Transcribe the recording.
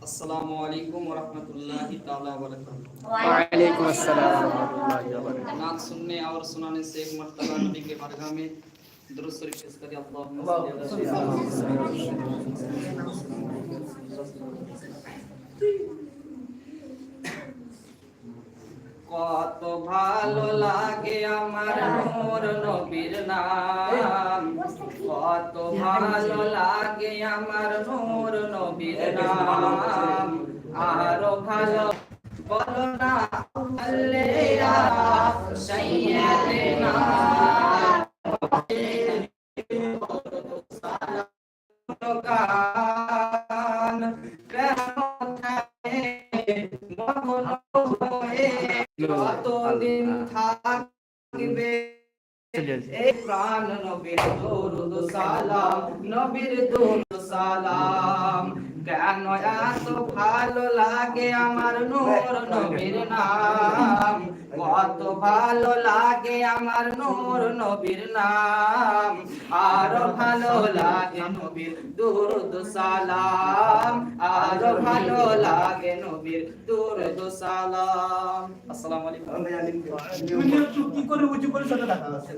আসসালামু আলাইকুম ওয়া রাহমাতুল্লাহি তাআলা ওয়া বারাকাতুহু वालेकुम अस्सलाम वरहमतुल्लाहि वबरकातुहू नात सुनने और सुनाने से एक मर्तबा नबी के बारगाह में दुरूद शरीफ पेश करिए अल्लाहुम्मा सल्ली अला কত ভালো লাগে আমার নূর নবীর নাম। কত ভালো লাগে আমার নূর নবীর নাম। আরও ভালো বলো না হয়ে। কতদিন থাকবে প্রাণ নবীর দরুদ সালাম নবীর দরুদ সালাম কেন ভালো লাগে আমার নূর নবীর নাম। কত ভালো লাগে আমার নূর নবীর নাম। আর ভালো লাগে নবীর দরুদ সালাম। আর ভালো লাগে নবীর দরুদ সালাম। আসসালামু আলাইকুম। কি করে উঁচু করে সেটা দেখা যাচ্ছে।